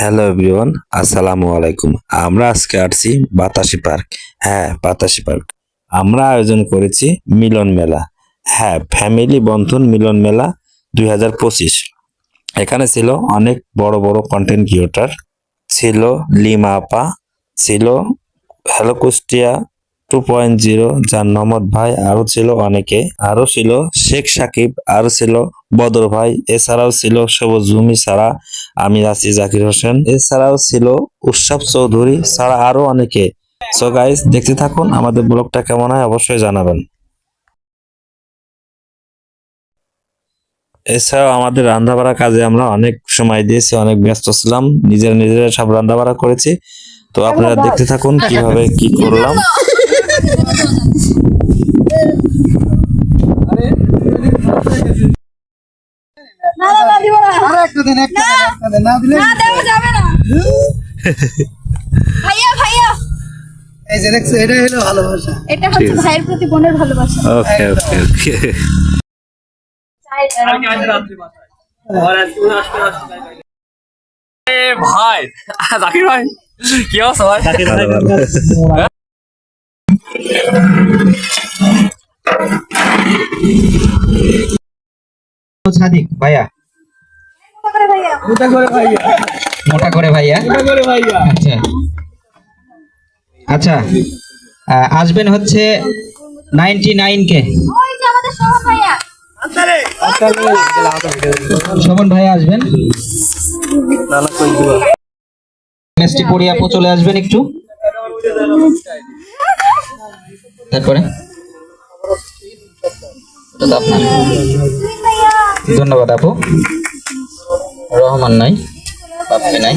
Hello everyone আসসালামু আলাইকুম। আমরা আজকে আসছি বাতাসি পার্ক। হ্যাঁ বাতাসি পার্ক। আমরা আয়োজন করেছি মিলন মেলা। হ্যাঁ ফ্যামিলি বন্ধন মিলন মেলা দুই হাজার পঁচিশ। এখানে ছিল অনেক বড় বড় কন্টেন্ট ক্রিয়েটার ছিল লিমা আপা, ছিল hello Kushtia two point zero যার নহমদ ভাই আরও ছিল অনেকে। আরও ছিল শেখ সাকিব আরও ছিল বদর ভাই এছাড়াও ছিল সবুজ জুমি ছাড়া আমি আছি জাকির হোসেন এছাড়াও ছিল উৎসব চৌধুরী ছাড়া আরও অনেকে। সো গাইস দেখতে থাকুন আমাদের ব্লগটা কেমন হয় অবশ্যই জানাবেন। এছাড়াও আমাদের রান্নাবাড়া কাজে আমরা অনেক সময় দিয়েছি অনেক ব্যস্ত ছিলাম নিজের নিজের সব রান্নাবাড়া করেছি। তো আপনারা দেখতে থাকুন কীভাবে কি করলাম। এই যে দেখছ এটা হলো ভালোবাসা এটা হচ্ছে ভাইয়ের প্রতি বোনের ভালোবাসা ওকে ওকে ওকে ভাই জাকির ভাই কি অবস্থা ভাই ভাইয়া। করে ভাইয়া। আচ্ছা। আচ্ছা আসবেন হচ্ছে নাইনটি নাইন কে শোভন ভাইয়া আসবেন। এসটি পড়ি আপু চলে আসবেন একটু। তারপরে? ধন্যবাদ আপু। রহমান নাই বাপ্পি নাই।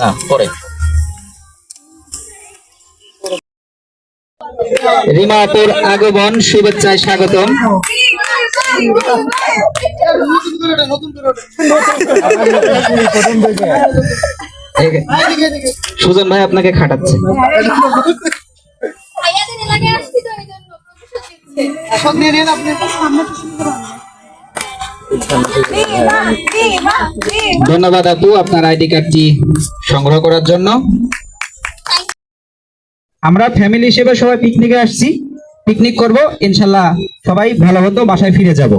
না, পরে। রিমা আপুর আগমন, শুভেচ্ছায় স্বাগতম। সুজন ভাই আপনাকে খাটাচ্ছে। ভাইয়া দিন আসছি তো এই জন্য প্রতিশোধ নিয়ে নিন আপনি দিবা, দিবা, দিবা। ধন্যবাদ আপু আপনার আইডি কার্ডটি সংগ্রহ করার জন্য। আমরা ফ্যামিলি হিসেবে সবাই পিকনিকে আসছি। পিকনিক করব ইনশাল্লাহ সবাই ভালো হতো বাসায় ফিরে যাব।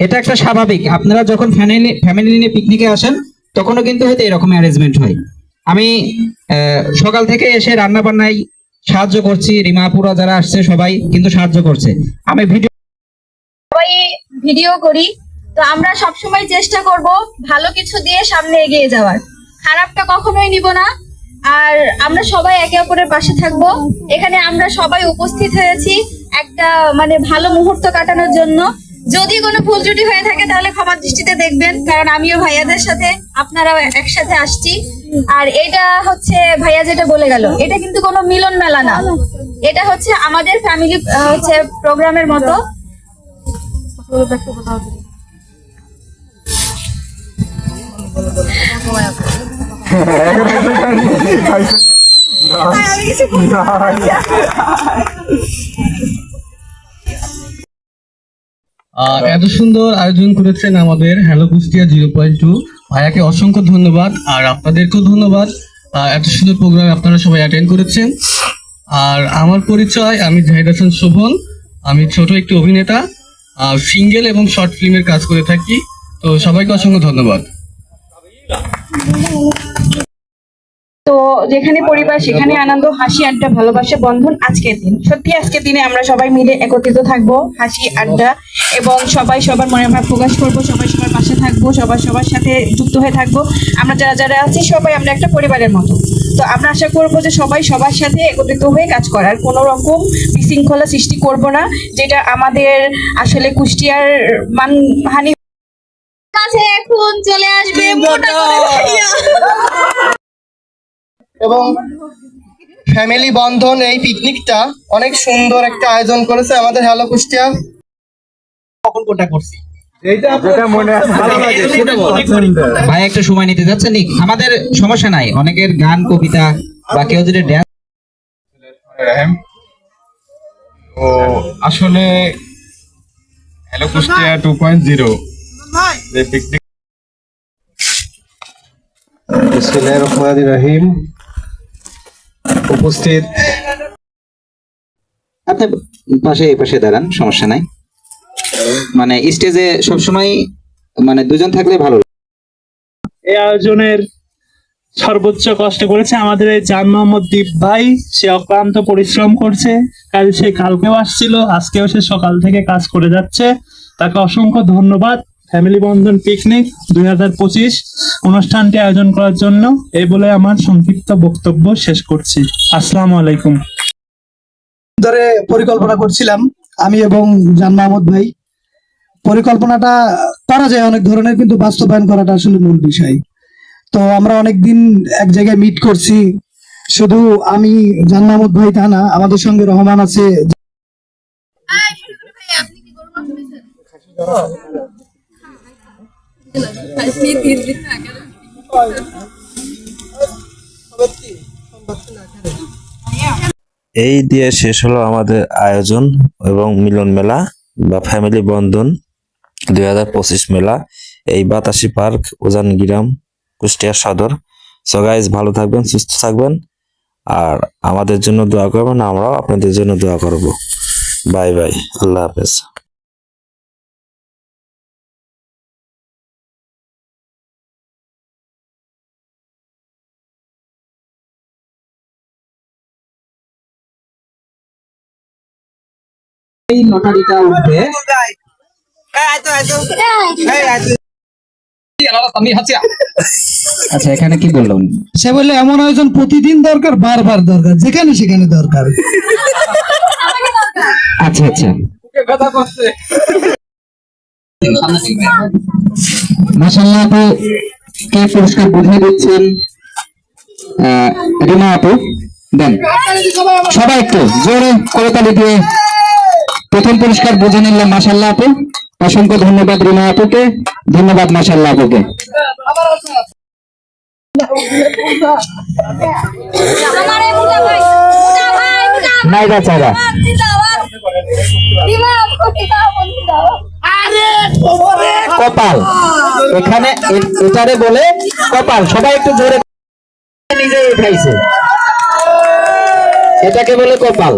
এটা একটা স্বাভাবিক। আপনারা যখন ফ্যামিলি ফ্যামিলি নিয়ে পিকনিকে আসেন তখনও কিন্তু হয়তো এরকম অ্যারেঞ্জমেন্ট হয়। আমি আহ, সকাল থেকে এসে রান্না বান্নায় সাহায্য করছি, রিমাপুরা যারা আসছে সবাই কিন্তু সাহায্য করছে। আমি ভিডিও সবাই ভিডিও করি, তো আমরা সব সময় চেষ্টা করব ভালো কিছু দিয়ে সামনে এগিয়ে যাওয়ার। খারাপটা কখনোই নিব না, আর আমরা সবাই একে অপরের পাশে থাকব। এখানে আমরা সবাই উপস্থিত হয়েছি একটা মানে ভালো মুহূর্ত কাটানোর জন্য। যদি কোনো ভুল ত্রুটি হয়ে থাকে তাহলে ক্ষমার দৃষ্টিতে দেখবেন, কারণ আমিও ভাইয়াদের সাথে, আপনারাও একসাথে আসছি। আর এটা হচ্ছে ভাইয়া যেটা বলে গেল, এটা কিন্তু কোনো মিলন মেলা না। এটা হচ্ছে আমাদের ফ্যামিলি হচ্ছে প্রোগ্রামের মতো। এত সুন্দর আয়োজন করেছেন আমাদের hello Kushtia zero point two ভাইয়াকে অসংখ্য ধন্যবাদ, আর আপনাদেরকেও ধন্যবাদ। এত সুন্দর প্রোগ্রাম আপনারা সবাই অ্যাটেন্ড করেছেন। আর আমার পরিচয়, আমি জাহিদ হাসান শোভন। আমি ছোট একটি অভিনেতা সিঙ্গেল এবং শর্ট ফিল্মের কাজ করে থাকি। তো সবাইকে অসংখ্য ধন্যবাদ। যেখানে পরিবার সেখানে আনন্দ হাসি আড্ডা ভালোবাসা বন্ধন আজকের দিন। সত্যি আজকের দিনে আমরা সবাই মিলে একত্রিত থাকব হাসি আড্ডা এবং সবাই সবার মনের ভাব প্রকাশ করব সবাই সবার পাশে থাকব সবার সবার সাথে যুক্ত হয়ে থাকব। আমরা যারা যারা আছি সবাই আমরা একটা পরিবারের মতো। তো আমরা আশা করব যে সবাই সবার সাথে একত্রিত হয়ে কাজ করার। কোনো রকম বিশৃঙ্খলা সৃষ্টি করব না যেটা আমাদের আসলে কুষ্টিয়ার মানহানি কাছে এখন চলে আসবে মোটা। এবং ফ্যামিলি বন্ধন এই পিকনিকটা অনেক সুন্দর একটা আয়োজন করেছে আমাদের হ্যালো কুষ্টিয়া কখন কোনটা করছি? ভাই একটু সময় নিতে যাচ্ছেন আমাদের সমস্যা নাই। অনেকের গান কবিতা বা কেউ যদি ড্যান্স রাহেম তো আসলে hello Kushtia two point zero picnic বিসমিল্লাহির রহমানির রহিম। উপস্থিত। আপনি পাশে, এই পাশে দাঁড়ান, সমস্যা নাই। মানে স্টেজে সবসময় মানে দুজন থাকলে ভালো এই আয়োজনের সর্বোচ্চ কষ্ট করেছে আমাদের এই জান মোহাম্মদ দীপ ভাই। সে অক্লান্ত পরিশ্রম করছে। কাল সে কালকেও আসছিল, আজকেও সে সকাল থেকে কাজ করে যাচ্ছে। তাকে অসংখ্য ধন্যবাদ। ফ্যামিলি বন্ধন পিকনিক দুই হাজার পঁচিশ অনুষ্ঠানটি আয়োজন করার জন্য এই বলে আমার সংক্ষিপ্ত বক্তব্য শেষ করছি। আসসালামু আলাইকুম। ধরে পরিকল্পনা করছিলাম আমি এবং জান মাহমুদ ভাই। পরিকল্পনাটা করা যায় অনেক ধরনের কিন্তু বাস্তবায়ন করাটা আসলে মূল বিষয়। তো আমরা অনেকদিন এক জায়গায় মিট করছি। শুধু আমি জান মাহমুদ ভাই তা না আমাদের সঙ্গে রহমান আছে। এই দিয়ে শেষ হলো আমাদের আয়োজন এবং মিলন মেলা বা ফ্যামিলি বন্ধন দুই পঁচিশ মেলা এই বাতাসি পার্ক উজান গ্রাম কুষ্টিয়া সদর। সো গাইজ ভালো থাকবেন, সুস্থ থাকবেন আর আমাদের জন্য দোয়া করবেন, আমরাও আপনাদের জন্য দোয়া করব। বাই বাই আল্লাহ হাফেজ। এই লটারিটা উঠবে। আচ্ছা এখানে কি সে বলে এমন আয়োজন প্রতিদিন দরকার বারবার দরকার যেখানে সেখানে দরকার। আচ্ছা আচ্ছা। মাসাল্লাহ আপু কে পুরস্কার বুঝিয়ে দিচ্ছেন? রিমা আপু দেন। সবাই একটু জোরে করতালি দিয়ে প্রথম পুরস্কার বুঝে নিলাম মাসাল্লাহ আপু। অসংখ্য ধন্যবাদ রিমা আপুকে। ধন্যবাদ মাসাল্লাহ আপুকে। কপাল। এখানে এটারে বলে কপাল। সবাই একটু জোরে নিজে উঠাইছে। এটাকে বলে কপাল।